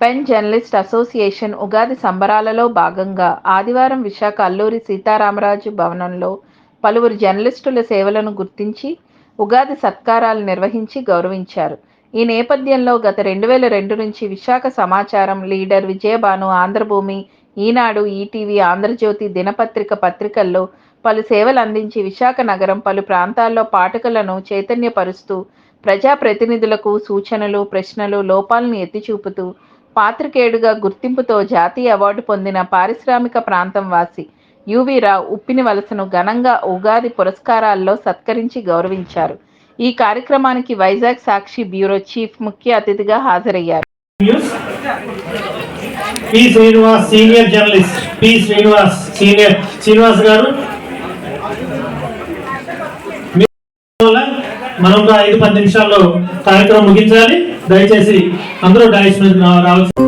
Pen journalist association Ugadi సంబరాలలో భాగంగా ఆదివారం విశాఖ అల్లూరి సీతారామరాజు భవనంలో పలువురు జర్నలిస్టుల సేవలను గుర్తించి ఉగాది సత్కారాలు నిర్వహించి గౌరవించారు. ఈ నేపథ్యంలో గత రెండు వేల రెండు నుంచి విశాఖ సమాచారం లీడర్ విజయభాను ఆంధ్రభూమి ఈనాడు ఈటీవీ ఆంధ్రజ్యోతి దినపత్రిక పత్రికల్లో పలు సేవలు అందించి విశాఖ నగరం పలు ప్రాంతాల్లో పాఠకులను చైతన్యపరుస్తూ ప్రజాప్రతినిధులకు సూచనలు ప్రశ్నలు లోపాలను ఎత్తిచూపుతూ పాత్రికేయుడుగా గుర్తింపుతో జాతీయ అవార్డు పొందిన పారిశ్రామిక ప్రాంతం వాసి యువీరావు ఉప్పిని వలసను ఘనంగా ఉగాది పురస్కారాల్లో సత్కరించి గౌరవించారు. ఈ కార్యక్రమానికి వైజాగ్ సాక్షి బ్యూరో చీఫ్ ముఖ్య అతిథిగా హాజరయ్యారు. P Srinivas senior journalist. P Srinivas senior Srinivas garu. మనం ఒక ఐదు పది నిమిషాల్లో కార్యక్రమం ముగించాలి. దయచేసి అందరూ డైస్ మీద రావాల్సి